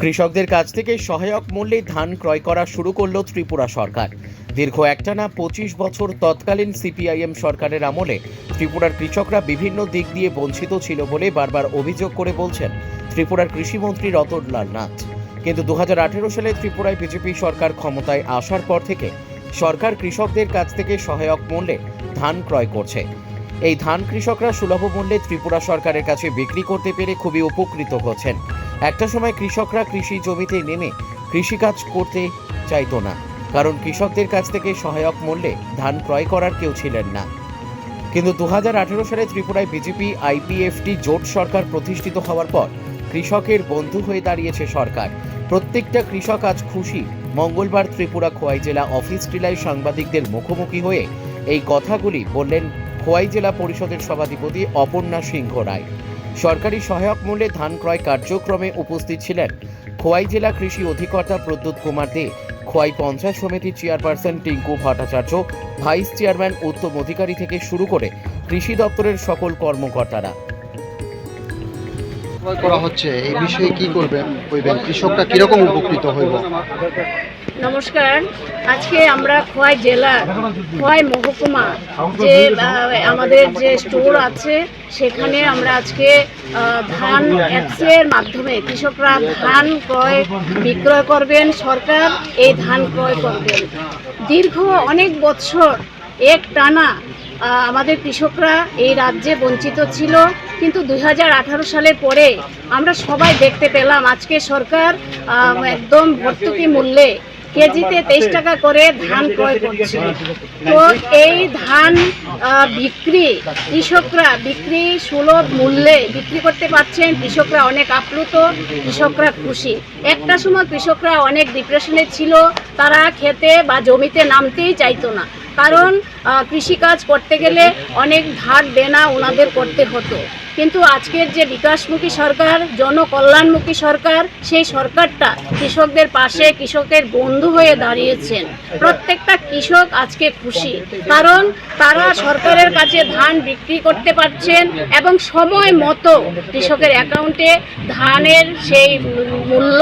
কৃষকদের কাছ থেকে সহায়ক মূল্যে ধান ক্রয় করা শুরু করল ত্রিপুরা সরকার। দীর্ঘ একটানা পঁচিশ বছর তৎকালীন সিপিআইএম সরকারের আমলে ত্রিপুরার কৃষকরা বিভিন্ন দিক দিয়ে বঞ্চিত ছিল বলে বারবার অভিযোগ করে বলছেন ত্রিপুরার কৃষিমন্ত্রী রতনলাল নাথ। কিন্তু দু হাজার আঠেরো সালে ত্রিপুরায় বিজেপি সরকার ক্ষমতায় আসার পর থেকে সরকার কৃষকদের কাছ থেকে সহায়ক মূল্যে ধান ক্রয় করছে। এই ধান কৃষকরা সুলভ মূল্যে ত্রিপুরা সরকারের কাছে বিক্রি করতে পেরে খুবই উপকৃত হচ্ছেন। একটা সময় কৃষকরা কৃষি জমিতে নেমে কৃষিকাজ করতে চাইতো না, কারণ কৃষকদের কাছ থেকে সহায়ক মূল্যে ধান ক্রয় করার কেউ ছিলেন না। কিন্তু দু হাজার আঠেরো সালে ত্রিপুরায় বিজেপি, আইপিএফটি, জোট সরকার প্রতিষ্ঠিত হওয়ার পর কৃষকের বন্ধু হয়ে দাঁড়িয়েছে সরকার। প্রত্যেকটা কৃষক আজ খুশি। মঙ্গলবার ত্রিপুরা খোয়াই জেলা অফিস টিলায় সাংবাদিকদের মুখোমুখি হয়ে এই কথাগুলি বললেন খোয়াই জেলা পরিষদের সভাধিপতি অপর্ণা সিংহ রায়। সরকারি সহায়ক মূল্যে ধান ক্রয় কার্যক্রমে উপস্থিত ছিলেন খোয়াই জেলা কৃষি অধিকর্তা প্রদ্যুৎ কুমার দে। খোয়াই পঞ্চায়েত সমিতির chairperson Tinku Bhattacharya, vice chairman Uttam Adhikari থেকে শুরু করে কৃষি দপ্তরের সকল কর্মকর্তারা। ক্রয় করা হচ্ছে, এই বিষয়ে কি করবেন? কইবেন কৃষকরা কীরকম উপকৃত হইব? নমস্কার, আজকে আমরা খোয়াই জেলা, খোয়াই মহকুমা যে আমাদের যে স্টোর আছে, সেখানে আমরা আজকে ধান অ্যাপসের মাধ্যমে কৃষকরা ধান ক্রয় বিক্রয় করবেন, সরকার এই ধান ক্রয় করবেন। দীর্ঘ অনেক বছর এক টানা আমাদের কৃষকরা এই রাজ্যে বঞ্চিত ছিল, কিন্তু দু হাজার আঠারো সালের পরে আমরা সবাই দেখতে পেলাম, আজকে সরকার একদম ভর্তুকি মূল্যে কেজিতে তেইশ টাকা করে ধান ক্রয় করছে। তো এই ধান বিক্রি, কৃষকরা বিক্রি সুলভ মূল্যে বিক্রি করতে পারছেন, কৃষকরা অনেক আপ্লুত, কৃষকরা খুশি। একটা সময় কৃষকরা অনেক ডিপ্রেশনে ছিল, তারা খেতে বা জমিতে নামতেই চাইতো না। কারণ কৃষিকাজ করতে গেলে অনেক ধার দেনা ওনাদের করতে হতো। কিন্তু আজকের যে বিকাশমুখী সরকার, জনকল্যাণমুখী সরকার, সেই সরকারটা কৃষকদের পাশে কৃষকের বন্ধু হয়ে দাঁড়িয়েছেন। প্রত্যেকটা কৃষক আজকে খুশি, কারণ তারা সরকারের কাছে ধান বিক্রি করতে পারছেন এবং সময় মতো কৃষকের অ্যাকাউন্টে ধানের সেই মূল্য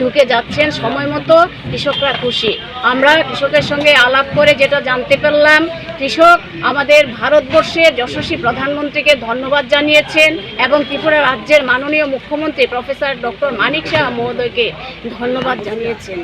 ঢুকে যাচ্ছেন সময় মতো কৃষকরা খুশি। আমরা কৃষকের সঙ্গে আলাপ করে যেটা জানতে পারলাম, কৃষক আমাদের ভারতবর্ষের যশস্বী প্রধানমন্ত্রীকে ধন্যবাদ জানিয়েছেন এবং ত্রিপুরা রাজ্যের মাননীয় মুখ্যমন্ত্রী প্রফেসর ডক্টর মানিক শাহ মহোদয়কে ধন্যবাদ জানিয়েছেন।